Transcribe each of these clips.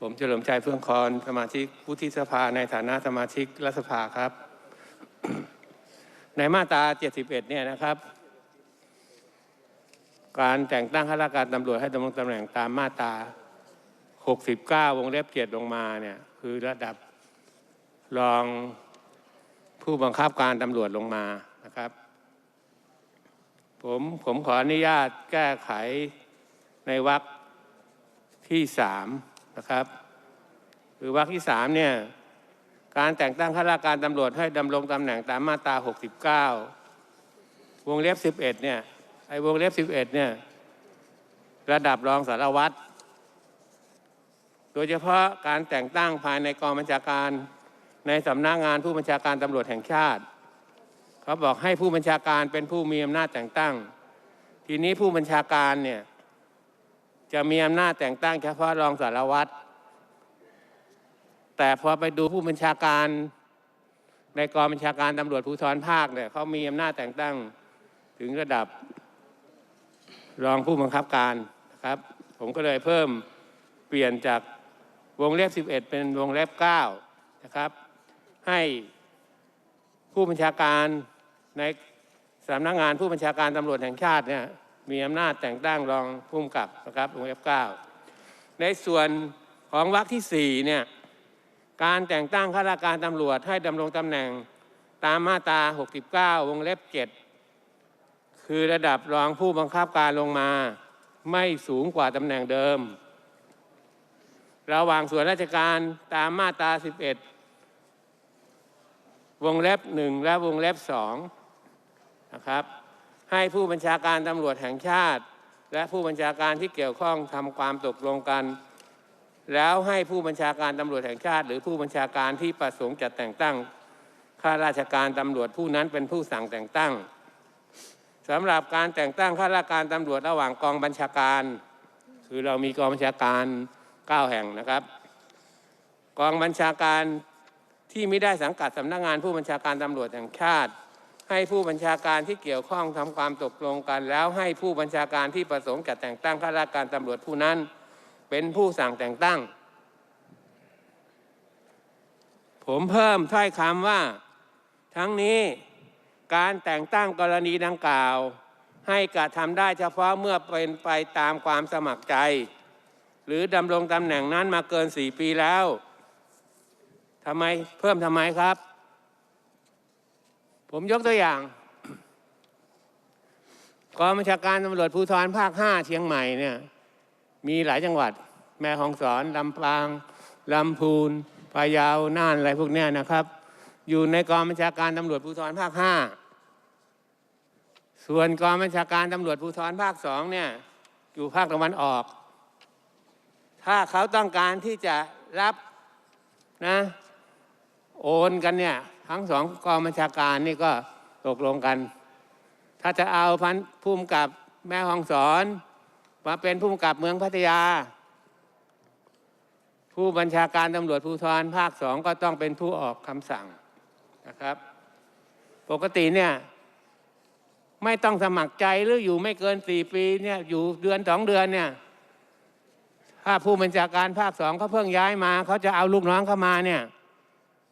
ผมเฉลิมชัยเฟื่องคอนสมาชิกวุฒิสภาในฐานะสมาชิกรัฐสภาครับ ในมาตรา 71 เนี่ยนะครับ การแต่งตั้งข้าราชการตำรวจให้ดำรงตำแหน่งตามมาตรา 69 วงเล็บ7ลงมาเนี่ยคือระดับรองผู้บังคับการตำรวจลงมานะครับ ผมผมขออนุญาตแก้ไขในวรรคที่สาม นะครับคือวรรคที่สามเนี่ยการแต่งตั้งข้าราชการตำรวจให้ดำรงตำแหน่งตามมาตรา 69 วงเล็บ 11 เนี่ยไอ้วงเล็บ 11 เนี่ยระดับรองสารวัตรโดยเฉพาะการแต่งตั้งภายในกองบัญชาการในสำนักงานผู้บัญชาการตำรวจแห่งชาติ เขาบอกให้ผู้บัญชาการเป็นผู้มีอำนาจแต่งตั้ง ทีนี้ผู้บัญชาการเนี่ย จะมีอำนาจแต่งตั้งเฉพาะรองสารวัตร แต่พอไปดูผู้บัญชาการในกองบัญชาการตำรวจภูธรภาคเนี่ยเขามีอำนาจแต่งตั้งถึงระดับรองผู้บังคับการนะครับ ผมก็เลยเพิ่มเปลี่ยนจากวงเล็บ 11 เป็นวงเล็บ9นะครับ ให้ผู้บัญชาการในสำนักงานผู้บัญชาการตำรวจแห่งชาติเนี่ย มีอำนาจแต่งตั้งรองผู้กำกับนะครับวงเล็บ9ในส่วนของวรรคที่ 4 เนี่ย การแต่งตั้งข้าราชการตำรวจให้ดำรงตำแหน่งตามมาตรา 69 วงเล็บ 7 คือระดับรองผู้บังคับการลงมาไม่สูงกว่าตำแหน่งเดิม ระหว่างส่วนราชการตามมาตรา 11 วงเล็บ 1 และวงเล็บ 2 นะครับ ให้ผู้บัญชาการตำรวจแห่งชาติ และผู้บัญชาการที่เกี่ยวข้องทำความตกลงกัน แล้วให้ผู้บัญชาการตำรวจแห่งชาติ หรือผู้บัญชาการที่ประสงค์จะแต่งตั้งข้าราชการตำรวจผู้นั้นเป็นผู้สั่งแต่งตั้งสำหรับการแต่งตั้งข้าราชการตำรวจระหว่างกองบัญชาการ คือเรามีกองบัญชาการ 9 แห่งนะครับ กองบัญชาการที่ไม่ได้สังกัดสำนักงานผู้บัญชาการตำรวจแห่งชาติ ให้ผู้บัญชาการที่เกี่ยวข้องทำความตกลงกัน แล้วให้ผู้บัญชาการที่ประสงค์จะแต่งตั้งข้าราชการตำรวจผู้นั้น เป็นผู้สั่งแต่งตั้ง ผมเพิ่มถ้อยคำว่า ทั้งนี้การแต่งตั้งกรณีดังกล่าว ให้กระทำได้เฉพาะเมื่อเป็นไปตามความสมัครใจ หรือดำรงตำแหน่งนั้นมาเกินสี่ปีแล้วทำไมเพิ่มทำไมครับ ผมยกตัวอย่างกองบัญชาการตำรวจภูธรภาคห้าเชียงใหม่เนี่ยมีหลายจังหวัด แม่ฮองสอนลำปางลำพูนพะเยาน่านอะไรพวกนี้นะครับ อยู่ในกองบัญชาการตำรวจภูธรภาคห้าส่วนกองบัญชาการตำรวจภูธรภาคสองเนี่ยอยู่ภาคตะวันออก ถ้าเขาต้องการที่จะรับนะโอนกันเนี่ย ทั้งสองกองบัญชาการนี่ก็ตกลงกัน ถ้าจะเอาพันภูมิกับแม่ฮ่องสอนมาเป็นผู้กำกับเมืองพัทยา ผู้บัญชาการตำรวจภูธรภาคสองก็ต้องเป็นผู้ออกคำสั่งนะครับ ปกติเนี่ยไม่ต้องสมัครใจหรืออยู่ไม่เกินสี่ปีเนี่ยอยู่เดือนสองเดือนเนี่ยถ้าผู้บัญชาการภาคสองเขาเพิ่งย้ายมา เขาจะเอาลูกน้องเข้ามาเนี่ย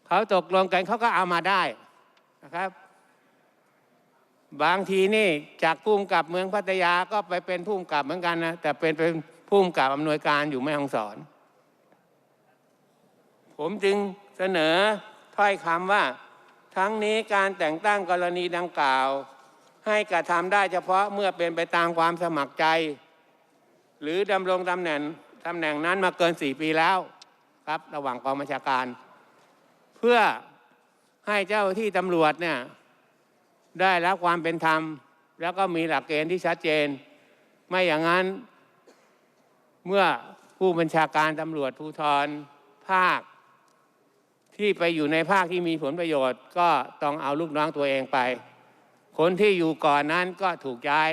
เขาตกลงกันเขาก็เอามาได้นะครับ บางทีนี่จากผู้กำกับเมืองพัทยาก็ไปเป็นผู้กำกับเหมือนกันนะแต่เป็นเป็นผู้กำกับอำนวยการอยู่แม่ฮ่องสอน ผมจึงเสนอถ้อยคำว่า ทั้งนี้การแต่งตั้งกรณีดังกล่าว ให้กระทำได้เฉพาะเมื่อเป็นไปตามความสมัครใจ หรือดำรงตำแหน่งตำแหน่งนั้นมาเกินสี่ปีแล้วครับ ระหว่างกองบัญชาการ พื่อให้เจ้าที่ตำรวจเนี่ยได้รับความเป็นธรรม แล้วก็มีหลักเกณฑ์ที่ชัดเจน ไม่อย่างนั้นเมื่อผู้บัญชาการตำรวจภูธรภาค ที่ไปอยู่ในภาคที่มีผลประโยชน์ ก็ต้องเอาลูกน้องตัวเองไป คนที่อยู่ก่อนนั้นก็ถูกย้าย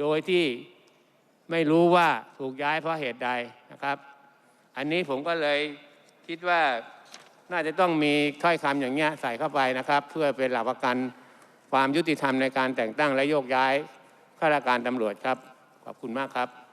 โดยที่ไม่รู้ว่าถูกย้ายเพราะเหตุใดนะครับ อันนี้ผมก็เลยคิดว่า น่าจะต้องมีถ้อยคำอย่างเงี้ยใส่เข้าไปนะครับ เพื่อเป็นหลักประกันความยุติธรรมในการแต่งตั้งและโยกย้ายข้าราชการตำรวจครับ ขอบคุณมากครับ